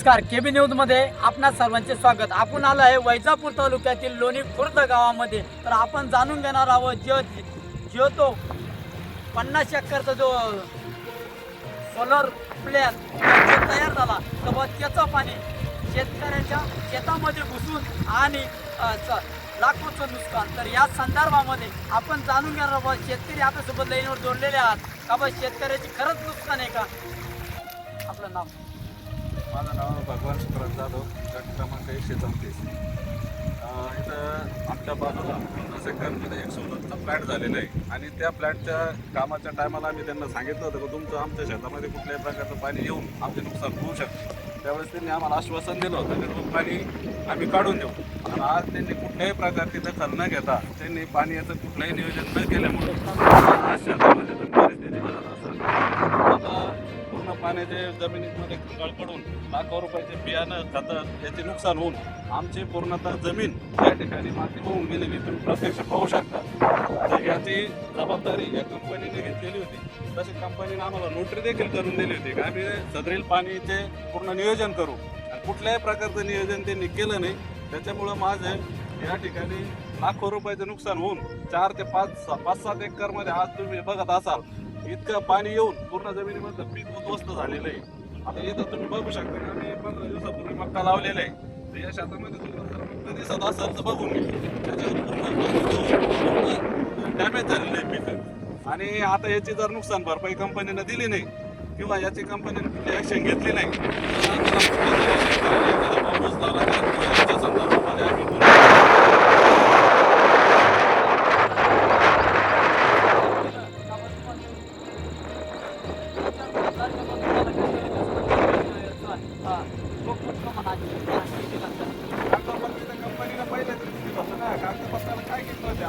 नमस्कार केबी न्यूजमध्ये आपणा सर्वांचे स्वागत. आपण आलो आहे वैजापूर तालुक्यातील लोणी खुर्द गावामध्ये. तर आपण जाणून घेणार आहोत जो जो तो पन्नास एकरचा जो सोलर प्लॅन तयार झाला तर बुवा त्याचं पाणी शेतकऱ्याच्या शेतामध्ये घुसून आणि च- लाखोचं नुकसान. तर या संदर्भामध्ये आपण जाणून घेणार आहोत शेतकरी आपल्यासोबत लाईनवर जोडलेले आहात. का बा शेतकऱ्याची खरंच नुकसान आहे का? आपलं नाव. माझं नाव भगवान सुखराज जाधव. गट क्रमांक एकशे चौतीस. इथं आमच्या बाजूला पन्नास एकरमध्ये एक सोलरचा फ्लॅट झालेला आहे. आणि त्या फ्लॅटच्या कामाच्या टायमाला आम्ही त्यांना सांगितलं होतं की तुमचं आमच्या शेतामध्ये कुठल्याही प्रकारचं पाणी येऊन आमचे नुकसान होऊ शकते. त्यावेळेस त्यांनी आम्हाला आश्वासन दिलं होतं की तो पाणी आम्ही काढून देऊ. आणि आज त्यांनी कुठल्याही प्रकारची दखल न घेता त्यांनी पाण्याचं कुठलंही नियोजन न केल्यामुळं आज शेतामध्ये पूर्ण पाण्याचे जमिनीमध्ये खंगाळ लाखो रुपयाचे बियाणं खातं याचे नुकसान होऊन आमची पूर्णतः जमीन या ठिकाणी माती होऊन गेलेली तुम्ही प्रत्यक्ष पाहू शकता. तर याची जबाबदारी या कंपनीने घेतलेली होती. तशी कंपनीने आम्हाला नोटरी देखील करून दिली होती की आम्ही सदरील पाणीचे पूर्ण नियोजन करू. आणि कुठल्याही प्रकारचं नियोजन त्यांनी केलं नाही. त्याच्यामुळं माझं या ठिकाणी लाखो रुपयाचं नुकसान होऊन चार ते पाच पाच सात एकरमध्ये आज तुम्ही बघत असाल. इतकं पाणी येऊन पूर्ण जमिनीमधलं पीक उद्ध्वस्त झालेलं आहे. आता इथं तुम्ही बघू शकता ना मी पंधरा दिवसापूर्वी मक्का लावलेला आहे. तर या शेतामध्ये तुम्हाला जर दिसत असेल तर बघून घ्या. त्याच्यावर डॅमेज झालेलं आहे पीक. आणि आता याची जर नुकसान भरपाई कंपनीनं दिली नाही किंवा याची कंपनीने कुठली ॲक्शन घेतली नाही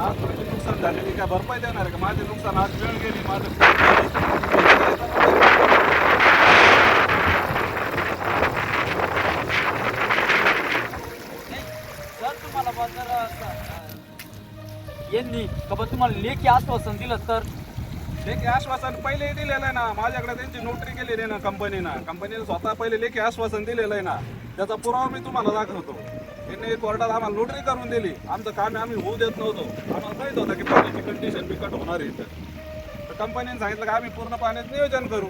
आजपर्यंत आज नुकसान झालेली काय भरपाई देणार आहे का माझे नुकसान आज वेळ गेली माझं जर तुम्हाला असं, यांनी का बा तुम्हाला लेखी आश्वासन दिलं तर? लेखी आश्वासन पहिले दिलेलं आहे ना. माझ्याकडे त्यांची नोटरी केलेली आहे ना कंपनीनं कंपनीने स्वतः पहिले लेखी आश्वासन दिलेलं आहे ना. त्याचा पुरावा मी तुम्हाला दाखवतो. त्यांनी कोर्टात आम्हाला नोटरी करून दिली. आमचं काम आम्ही होऊ देत नव्हतो. आम्हाला माहीत होतं की पाण्याची कंडिशन बिकट होणार आहे इथं. तर कंपनीने सांगितलं की आम्ही पूर्ण पाण्याचं नियोजन करू.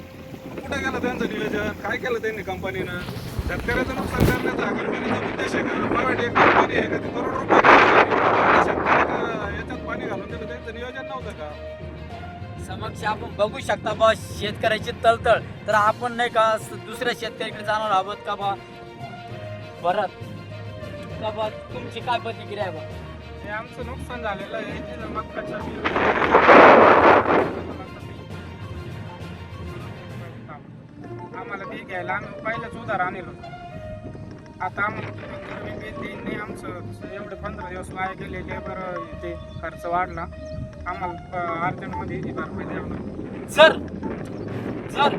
कुठे गेलं त्यांचं नियोजन? काय केलं त्यांनी कंपनीनं शेतकऱ्याचं नुकसान करण्याचा कंपनीचा उद्देश आहे का? प्रायव्हेट एक कंपनी आहे का? ती करोड रुपये याच्यात पाणी घालून दिलं त्यांचं नियोजन नव्हतं का? समक्ष आपण बघू शकता बा शेतकऱ्याची तळतळ. तर आपण नाही का दुसऱ्या शेतकऱ्याकडे जाणार आहोत का बा? परत. का बा तुमची काय प्रतिक्रिया आहे बा? हे आमचं नुकसान झालेलं आहे. तिथं मक्काच्या आम्हाला ते घ्यायला आम्ही पहिलंच उधार आणलं आता आम्हाला नाही आमचं एवढे पंधरा दिवस वाया गेले लेबर ते खर्च वाढला. आम्हाला अर्जंटमध्ये याची भरपाई द्यावं. जर जर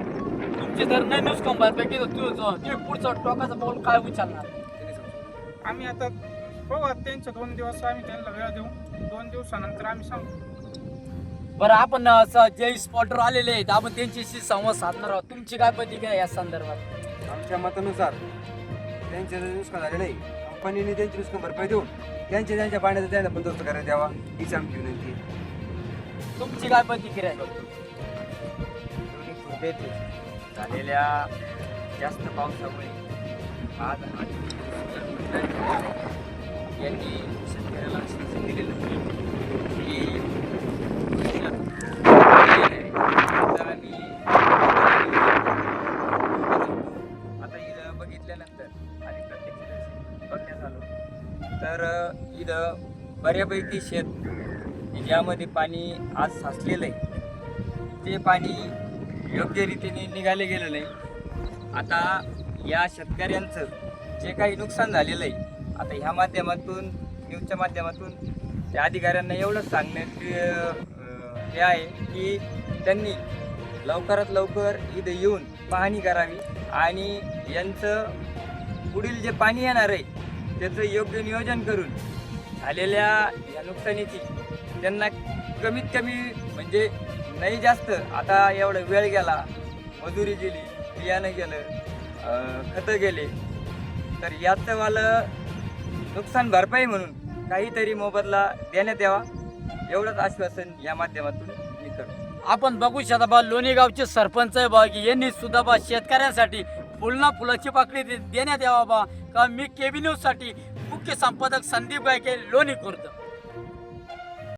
तुमची जर नाही भरपाई तू तुम्ही पुढचं टोकाचा पाऊल काय उचलणार आम्ही आता बघू आता त्यांचे दोन दिवस आम्ही त्यांना वेळ देऊ. दोन दिवसानंतर आम्ही सांगू. बरं आपण असं जे स्पॉटवर आलेले आहेत आपण त्यांच्याशी संवाद साधणार आहोत. तुमची काय प्रतिक्रिया आहे या संदर्भात? आमच्या मतानुसार त्यांचे जे नुकसान झालेलं आहे कंपनीने त्यांची नुकसान भरपाई देऊन त्यांच्या त्यांच्या पाण्याचा त्यांना बंदोबस्त करायला द्यावा हीच आमची विनंती आहे. तुमची काय प्रतिक्रिया आहे? झालेल्या जास्त पावसामुळे आज यांनी शेतकऱ्याला आश्वासन दिलेलं की आता इथं बघितल्यानंतर आणि प्रत्यक्ष बघण्यात आलो तर इथं बऱ्यापैकी शेत ज्यामध्ये पाणी आज साचलेलं आहे. ते पाणी योग्य रीतीने निघाले गेलं नाही आता या शेतकऱ्यांचं जे काही नुकसान झालेलं आहे आता ह्या माध्यमातून न्यूजच्या माध्यमातून त्या अधिकाऱ्यांना एवढंच सांगण्यात अं, हे आहे की त्यांनी लवकरात लवकर इथं येऊन पाहणी करावी आणि यांचं पुढील जे पाणी येणार आहे त्याचं योग्य नियोजन करून आलेल्या या नुकसानीची त्यांना कमीत कमी म्हणजे नाही जास्त आता एवढा वेळ गेला मजुरी गेली बियाणं गेलं खतं गेले तर याचं मला नुकसान भरपाई म्हणून काहीतरी मोबदला देण्यात यावा. एवढंच आश्वासन या माध्यमातून मी करतो. आपण बघू शकता बा लोणी गावचे सरपंच आहे बा की यांनी सुद्धा बा शेतकऱ्यांसाठी फुलना फुलाची पाकळी दे- देण्यात यावा बा. का मी केबी मुख्य संपादक संदीप गायके लोणी खुर्द.